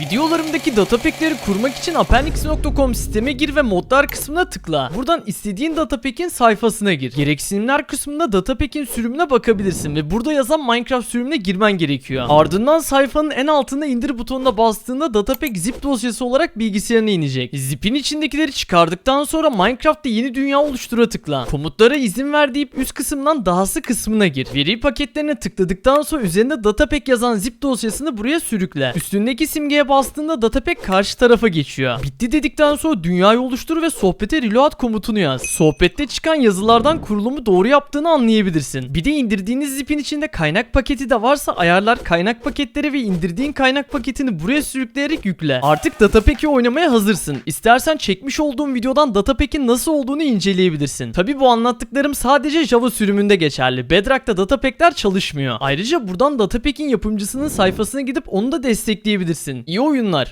Videolarımdaki datapack'leri kurmak için appendix.com siteme gir ve modlar kısmına tıkla. Buradan istediğin datapack'in sayfasına gir. Gereksinimler kısmında datapack'in sürümüne bakabilirsin ve burada yazan Minecraft sürümüne girmen gerekiyor. Ardından sayfanın en altında indir butonuna bastığında datapack zip dosyası olarak bilgisayarına inecek. Zip'in içindekileri çıkardıktan sonra Minecraft'ta yeni dünya oluştura tıkla. Komutlara izin ver deyip üst kısımdan dahası kısmına gir. Veri paketlerine tıkladıktan sonra üzerinde datapack yazan zip dosyasını buraya sürükle. Üstündeki simgeye bastığında datapack karşı tarafa geçiyor. Bitti dedikten sonra dünyayı oluştur ve sohbete reload komutunu yaz. Sohbette çıkan yazılardan kurulumu doğru yaptığını anlayabilirsin. Bir de indirdiğiniz zipin içinde kaynak paketi de varsa ayarlar kaynak paketleri ve indirdiğin kaynak paketini buraya sürükleyerek yükle. Artık datapack'i oynamaya hazırsın. İstersen çekmiş olduğum videodan datapack'in nasıl olduğunu inceleyebilirsin. Tabi bu anlattıklarım sadece Java sürümünde geçerli. Bedrock'ta datapack'ler çalışmıyor. Ayrıca buradan datapack'in yapımcısının sayfasına gidip onu da destekleyebilirsin. İyi oyunlar.